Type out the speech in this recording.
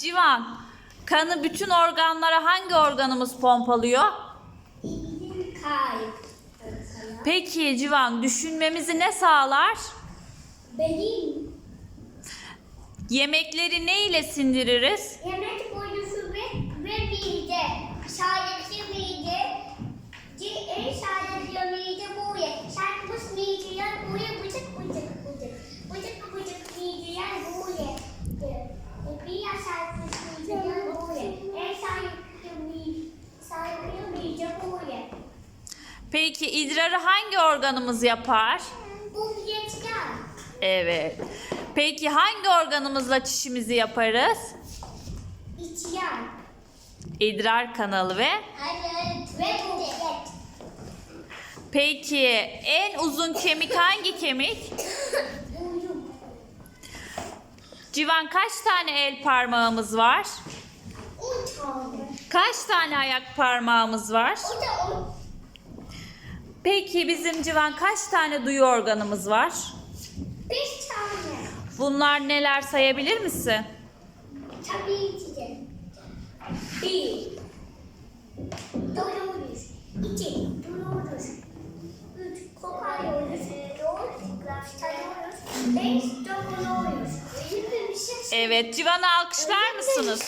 Civan, kanı bütün organlara hangi organımız pompalıyor? Kalp. Peki Civan, düşünmemizi ne sağlar? Beyin. Yemekleri ne ile sindiririz? Yemek boyusu Peki idrarı hangi organımız yapar? Bu geçer. Evet. Peki hangi organımızla çişimizi yaparız? İçiyen. İdrar kanalı ve Evet. Ve bu. Peki en uzun kemik hangi kemik? Civan kaç tane el parmağımız var? On tane. Kaç tane ayak parmağımız var? O da on. Peki bizim Civan kaç tane duyu organımız var? Beş tane. Bunlar neler sayabilir misin? Tabii ki de. Bir. Doyuyoruz. İki. Duyuyoruz. Üç. Koparıyoruz. Dört. Tadıyoruz. Beş. Dokunuyoruz. Şey Evet Civan'ı alkışlar mısınız?